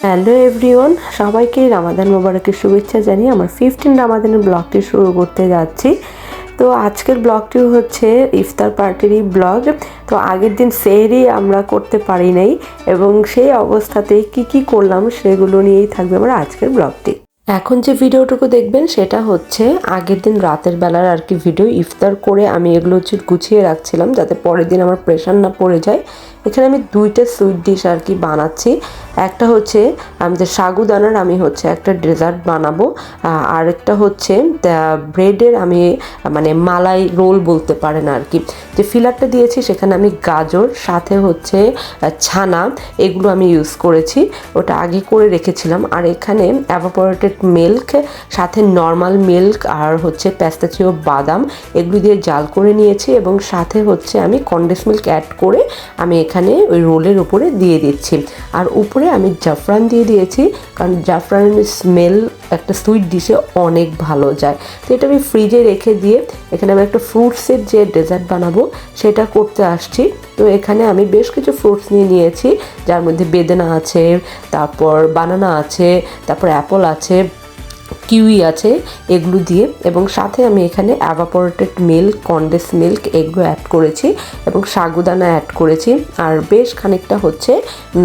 Hello everyone, সবাইকে রামাদান মোবারকের শুভেচ্ছা জানিয়ে আমার ফিফটিন রামাদানের ব্লগটি শুরু করতে যাচ্ছি। তো আজকের ব্লগটি হচ্ছে ইফতার পার্টিরই ব্লগ। তো আগের দিন সেহরি আমরা করতে পারি নাই এবং সেই অবস্থাতে কি কি করলাম সেগুলো নিয়েই থাকবে আমার আজকের ব্লগটি। এখন যে ভিডিওটুকু দেখবেন সেটা হচ্ছে আগের দিন রাতের বেলার আর কি ভিডিও ইফতার করে আমি এগুলো হচ্ছে গুছিয়ে রাখছিলাম যাতে পরের দিন আমার প্রেশার না পড়ে যায়। এখানে আমি দুইটা সুইট ডিশ আর কি বানাচ্ছি। একটা হচ্ছে আমাদের সাগুদানার আমি হচ্ছে একটা ডেজার্ট বানাবো আরেকটা হচ্ছে ব্রেডের আমি মানে মালাই রোল বলতে পারেন আর কি। যে ফিলারটা দিয়েছি সেখানে আমি গাজর, সাথে হচ্ছে ছানা, এগুলো আমি ইউজ করেছি। ওটা আগে করে রেখেছিলাম। আর এখানে অ্যাভাপোরেটেড মিল্ক সাথে নর্মাল মিল্ক আর হচ্ছে প্যাস্তাচিও বাদাম, এগুলো দিয়ে জাল করে নিয়েছি এবং সাথে হচ্ছে আমি কন্ডেন্স মিল্ক অ্যাড করে আমি ওই রোলের উপরে দিয়ে দিচ্ছি। আর উপরে আমি জাফরান দিয়ে দিয়েছি, কারণ জাফরানের স্মেল একটা সুইট ডিশে অনেক ভালো যায়। তো এটা আমি ফ্রিজে রেখে দিয়ে এখানে আমি একটা ফ্রুটসের যে ডেজার্ট বানাবো, সেটা করতে আসছি। তো এখানে আমি বেশ কিছু ফ্রুটস নিয়ে নিয়েছি, যার মধ্যে বেদানা আছে, তারপর বানানা আছে, তারপর অ্যাপল আছে কিউই আছে, এগুলো দিয়ে। এবং সাথে আমি এখানে অ্যাভাপোরেটেড মিল্ক কন্ডেন্স মিল্ক এগুলো অ্যাড করেছি এবং সাগুদানা অ্যাড করেছি। আর বেশ খানিকটা হচ্ছে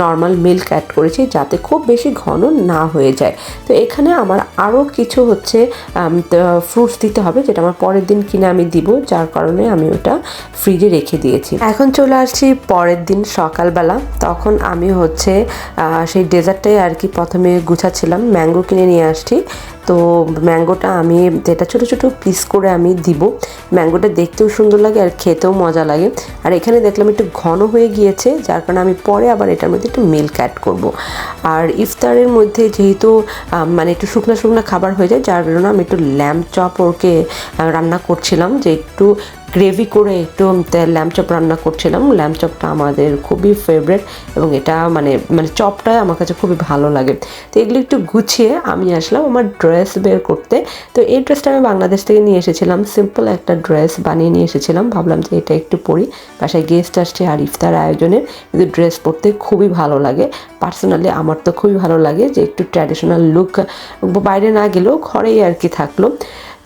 নর্মাল মিল্ক অ্যাড করেছি যাতে খুব বেশি ঘন না হয়ে যায়। তো এখানে আমার আরও কিছু হচ্ছে ফ্রুটস দিতে হবে যেটা আমার পরের দিন কিনে আমি দিব, যার কারণে আমি ওটা ফ্রিজে রেখে দিয়েছি। এখন চলে আসছি পরের দিন সকালবেলা। তখন আমি হচ্ছে সেই ডেজার্টটাই আর কি প্রথমে গুছাচ্ছিলাম। ম্যাঙ্গো কিনে নিয়ে আসছি। তো ম্যাঙ্গোটা আমি, যেটা ছোটো ছোটো পিস করে আমি দিব। ম্যাঙ্গোটা দেখতেও সুন্দর লাগে আর খেতেও মজা লাগে। আর এখানে দেখলাম একটু ঘন হয়ে গিয়েছে, যার কারণে আমি পরে আবার এটার মধ্যে একটু মিল্ক অ্যাড করব। আর ইফতারের মধ্যে যেহেতু মানে একটু শুকনো শুকনো খাবার হয়ে যায়, যার কারণে আমি একটু ল্যাম্প চপ ওরকে রান্না করছিলাম যে একটু গ্রেভি করে একটু ল্যাম্প চপ রান্না করছিলাম। ল্যাম্প চপটা আমাদের খুবই ফেভারেট এবং এটা মানে মানে চপটা আমার কাছে খুবই ভালো লাগে। তো এগুলো একটু গুছিয়ে আমি আসলাম আমার ড্রেস বের করতে। তো এই ড্রেসটা আমি বাংলাদেশ থেকে নিয়ে এসেছিলাম। সিম্পল একটা ড্রেস বানিয়ে নিয়ে এসেছিলাম। ভাবলাম যে এটা একটু পরি। বাসায় গেস্ট আসছে আর ইফতার আয়োজনে কিন্তু ড্রেস পরতে খুবই ভালো লাগে। পার্সোনালি আমার তো খুবই ভালো লাগে যে একটু ট্র্যাডিশনাল লুক বাইরে না গেলেও ঘরেই আর কি থাকল।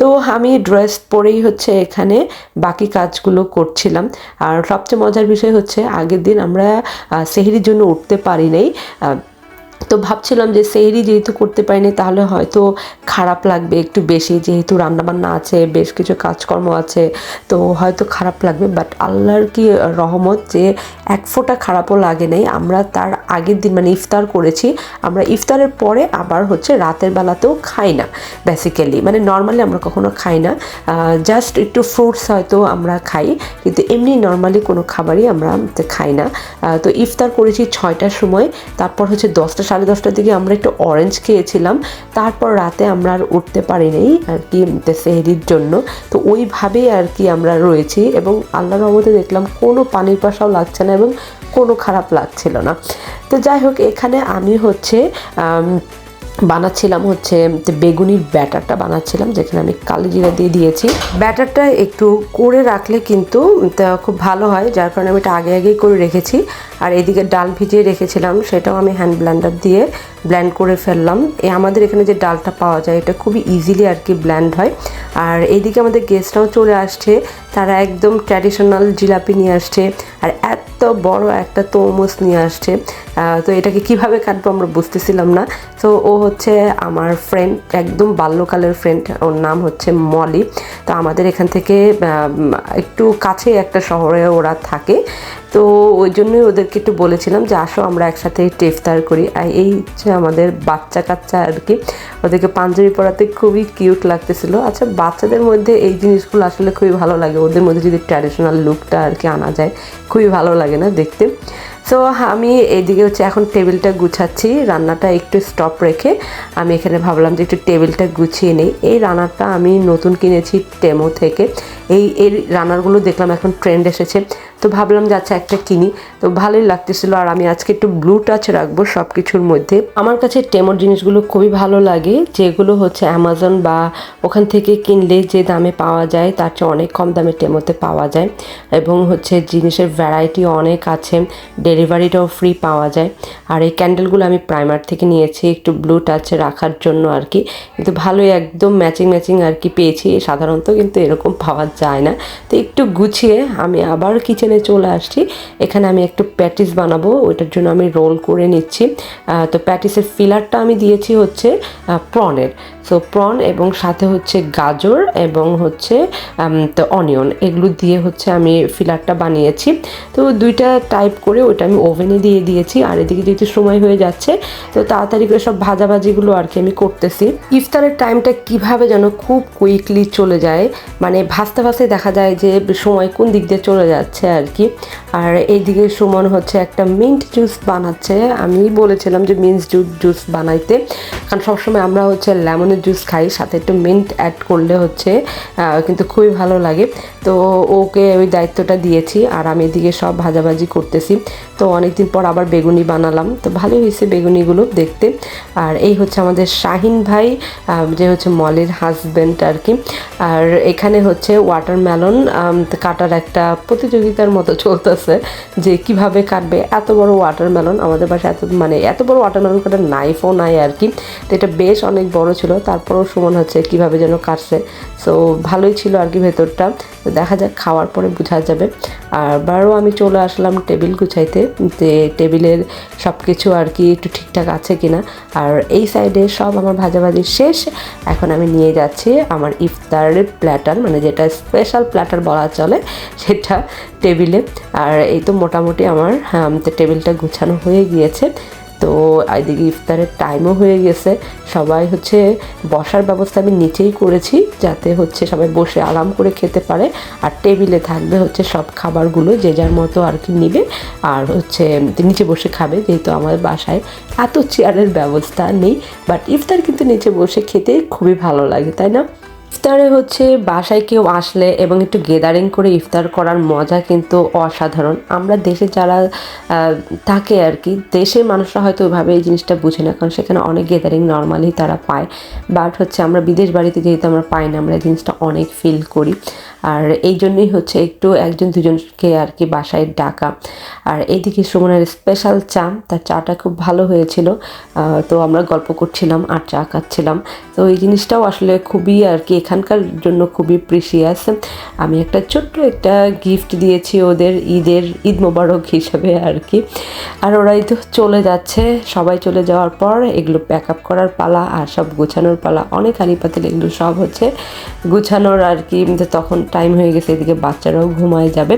তো আমি ড্রেস পরেই হচ্ছে এখানে বাকি কাজগুলো করছিলাম। আর সবচেয়ে মজার বিষয় হচ্ছে আগের দিন আমরা সেহরির জন্য উঠতে পারি নাই। তো ভাবছিলাম যে সেহরি যেহেতু করতে পারিনি তাহলে হয়তো খারাপ লাগবে একটু বেশি। যেহেতু রান্নাবান্না আছে, বেশ কিছু কাজকর্ম আছে, তো হয়তো খারাপ লাগবে। বাট আল্লাহর কি রহমত যে এক ফোঁটা খারাপও লাগে নাই। আমরা তার আগের দিন মানে ইফতার করেছি, আমরা ইফতারের পরে আবার হচ্ছে রাতের বেলাতেও খাই না বেসিক্যালি মানে নর্মালি আমরা কখনো খাই না। জাস্ট একটু ফ্রুটস হয়তো আমরা খাই, কিন্তু এমনি নর্মালি কোনো খাবারই আমরা খাই না। তো ইফতার করেছি ছয়টার সময়, তারপর হচ্ছে দশটা, সাড়ে দশটার দিকে আমরা একটু অরেঞ্জ খেয়েছিলাম। তারপর রাতে আমরা আর উঠতে পারি নাই আর কি সেহরির জন্য। তো ওইভাবেই আর কি আমরা রয়েছি এবং আল্লাহর রহমতে দেখলাম কোনো পানির পাশাও লাগছে না এবং কোনো খারাপ লাগছিল না। তো যাই হোক, এখানে আমি হচ্ছে বানাচ্ছিলাম হচ্ছে বেগুনির ব্যাটারটা বানাচ্ছিলাম, যেখানে আমি কালো জিরা দিয়ে দিয়েছি। ব্যাটারটা একটু করে রাখলে কিন্তু খুব ভালো হয়, যার কারণে আমি এটা আগে আগেই করে রেখেছি। আর এদিকে ডাল ভিজিয়ে রেখেছিলাম, সেটাও আমি হ্যান্ড ব্লেন্ডার দিয়ে ব্ল্যান্ড করে ফেললাম। এ আমাদের এখানে যে ডালটা পাওয়া যায়, এটা খুবই ইজিলি আর কি ব্ল্যান্ড হয়। আর এইদিকে আমাদের গেস্টরাও চলে আসছে। তারা একদম ট্র্যাডিশনাল জিলাপি নিয়ে আসছে আর এত বড় একটা তরমুজ নিয়ে আসছে। তো এটাকে কীভাবে কাটবো আমরা বুঝতেছিলাম না। তো ও হচ্ছে আমার ফ্রেন্ড একদম বাল্যকালের ফ্রেন্ড ওর নাম হচ্ছে মলি। তো আমাদের এখান থেকে একটু কাছে একটা শহরে ওরা থাকে। তো ওই জন্যই ওদেরকে একটু বলেছিলাম যে, আসো, আমরা একসাথে টেফতার করি। আর এই হচ্ছে আমাদের বাচ্চা কাচ্চা আর কি, ওদেরকে পাঞ্জাবি পরাতে খুবই কিউট লাগতেছিল। আচ্ছা বাচ্চাদের মধ্যে এই জিনিসগুলো আসলে খুবই ভালো লাগে। ওদের মধ্যে যদি ট্র্যাডিশনাল লুকটা আর কি আনা যায়, খুবই ভালো লাগে না দেখতে। সো আমি এইদিকে হচ্ছে এখন টেবিলটা গুছাচ্ছি। রান্নাটা একটু স্টপ রেখে আমি এখানে ভাবলাম যে একটু টেবিলটা গুছিয়ে নেই। এই রান্নাটা আমি নতুন কিনেছি টেমো থেকে। এই এই রান্নারগুলো দেখলাম এখন ট্রেন্ড এসেছে। তো ভাবলাম যে আচ্ছা একটা কিনি। তো ভালোই লাগতেছিল। আর আমি আজকে একটু ব্লু টাচ রাখব সব কিছুর মধ্যে। আমার কাছে টেমোর জিনিসগুলো খুবই ভালো লাগে, যেগুলো হচ্ছে অ্যামাজন বা ওখান থেকে কিনলে যে দামে পাওয়া যায়, তার চেয়ে অনেক কম দামে টেমোতে পাওয়া যায়। এবং হচ্ছে জিনিসের ভ্যারাইটি অনেক আছে। ডেলিভারিটাও ফ্রি পাওয়া যায়। আর এই ক্যান্ডেলগুলো আমি প্রাইমার থেকে নিয়েছি, একটু ব্লু টাচে রাখার জন্য আর কি। কিন্তু ভালোই একদম ম্যাচিং ম্যাচিং আর কি পেয়েছি, সাধারণত কিন্তু এরকম পাওয়া যায় না। তো একটু গুছিয়ে আমি আবার কিচেনে চলে আসছি। এখানে আমি একটু প্যাটিস বানাবো, ওইটার জন্য আমি রোল করে নিচ্ছি। তো প্যাটিসের ফিলারটা আমি দিয়েছি হচ্ছে প্রনের সো প্রন এবং সাথে হচ্ছে গাজর এবং হচ্ছে তো অনিয়ন এগুলো দিয়ে হচ্ছে আমি ফিলারটা বানিয়েছি। তো দুইটা টাইপ করে ওইটা আমি ওভেনে দিয়ে দিয়েছি, আর এদিকে যেহেতু সময় হয়ে যাচ্ছে, তো তাড়াতাড়ি করে সব ভাজাভাজিগুলো আর কি আমি করতেছি। ইফতারের টাইমটা কীভাবে যেন খুব কুইকলি চলে যায় মানে ভাজতে ভাজতে দেখা যায় যে সময় কোন দিক দিয়ে চলে যাচ্ছে আর কি। আর এইদিকে সুমন হচ্ছে একটা মিন্ট জুস বানাচ্ছে, আমি বলেছিলাম যে মিন্ট জুস জুস বানাইতে, কারণ সবসময় আমরা হচ্ছে লেমনের জুস খাই, সাথে একটু মিন্ট অ্যাড করলে হচ্ছে কিন্তু খুবই ভালো লাগে। তো ওকে ওই দায়িত্বটা দিয়েছি, আর আমি এদিকে সব ভাজাভাজি করতেছি। তো অনেকদিন পর আবার বেগুনি বানালাম। তো ভালোই হয়েছে বেগুনিগুলো দেখতে। আর এই হচ্ছে আমাদের শাহিন ভাই যে হচ্ছে মলের হাজব্যান্ড আর কি আর এখানে হচ্ছে ওয়াটারমেলন কাটার একটা প্রতিযোগিতার মতো চলতেছে যে কীভাবে কাটবে। এত বড় ওয়াটারমেলন আমাদের বাসায় এত মানে এত বড় ওয়াটারমেলন কাটার নাইফও নাই আর কি তো এটা বেশ অনেক বড় ছিল, তারপরেও সুমন হচ্ছে কীভাবে যেন কাটছে। সো ভালোই ছিল আর কি ভেতরটা দেখা যাক, খাওয়ার পরে বোঝা যাবে। আর বারও আমি চলে আসলাম টেবিল গুছাইতে। যে টেবিলের সব কিছু আর কি একটু ঠিকঠাক আছে কিনা। আর এই সাইডে সব আমার ভাজাভাজি শেষ। এখন আমি নিয়ে যাচ্ছি আমার ইফতারের প্ল্যাটার মানে যেটা স্পেশাল প্ল্যাটার বলা চলে সেটা টেবিলে। আর এই তো মোটামুটি আমার আম, টেবিলটা গুছানো হয়ে গিয়েছে। তো এদিকে ইফতারের টাইমও হয়ে গেছে। সবাই হচ্ছে বসার ব্যবস্থা আমি নিচেই করেছি যাতে হচ্ছে সবাই বসে আরাম করে খেতে পারে। আর টেবিলে থাকবে হচ্ছে সব খাবারগুলো যে যার মতো আর কি নিবে। আর হচ্ছে নিচে বসে খাবে যেহেতু আমার বাসায় এত চেয়ারের ব্যবস্থা নেই। বাট ইফতার কিন্তু নিচে বসে খেতে খুবই ভালো লাগে, তাই না? ইফতারে হচ্ছে বাসায় কেউ আসলে এবং একটু গেদারিং করে ইফতার করার মজা কিন্তু অসাধারণ। আমরা দেশে যারা থাকে আর কি, দেশের মানুষরা হয়তো ওইভাবে এই জিনিসটা বুঝে না, কারণ সেখানে অনেক গেদারিং নর্মালি তারা পায়। বাট হচ্ছে আমরা বিদেশ বাড়িতে যেহেতু আমরা পাই না, আমরা এই জিনিসটা অনেক ফিল করি। আর এই জন্যই হচ্ছে একটু একজন দুজনকে আর কি বাসায় ডাকা। আর এইদিকে সুমনের স্পেশাল চা, তার চাটা খুব ভালো হয়েছিল। তো আমরা গল্প করছিলাম আর চা খাচ্ছিলাম। তো এই জিনিসটাও আসলে খুবই আর কি এখানকার জন্য খুবই প্রিসিয়াস আমি একটা ছোট্ট একটা গিফট দিয়েছি ওদের ঈদের, ঈদ মোবারক হিসাবে আর কি। আর ওরাই তো চলে যাচ্ছে। সবাই চলে যাওয়ার পর এগুলো প্যাক আপ করার পালা আর সব গোছানোর পালা। অনেক পাতিল এগুলো সব হচ্ছে গুছানোর আর কি। তখন টাইম হয়ে গেছে, এদিকে বাচ্চারাও ঘুমায় যাবে।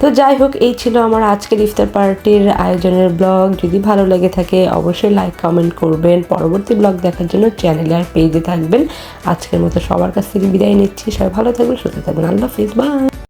তো যাই হোক, এই ছিল আমার আজকের ইফতার পার্টির আয়োজনের ব্লগ। যদি ভালো লেগে থাকে, অবশ্যই লাইক কমেন্ট করবেন। পরবর্তী ব্লগ দেখার জন্য চ্যানেলে আর পেজে থাকবেন। আজকের মতো সবার কাছ থেকে বিদায় নিচ্ছি। সবাই ভালো থাকবেন, সুস্থ থাকবেন। আল্লাহ হাফিজ বাই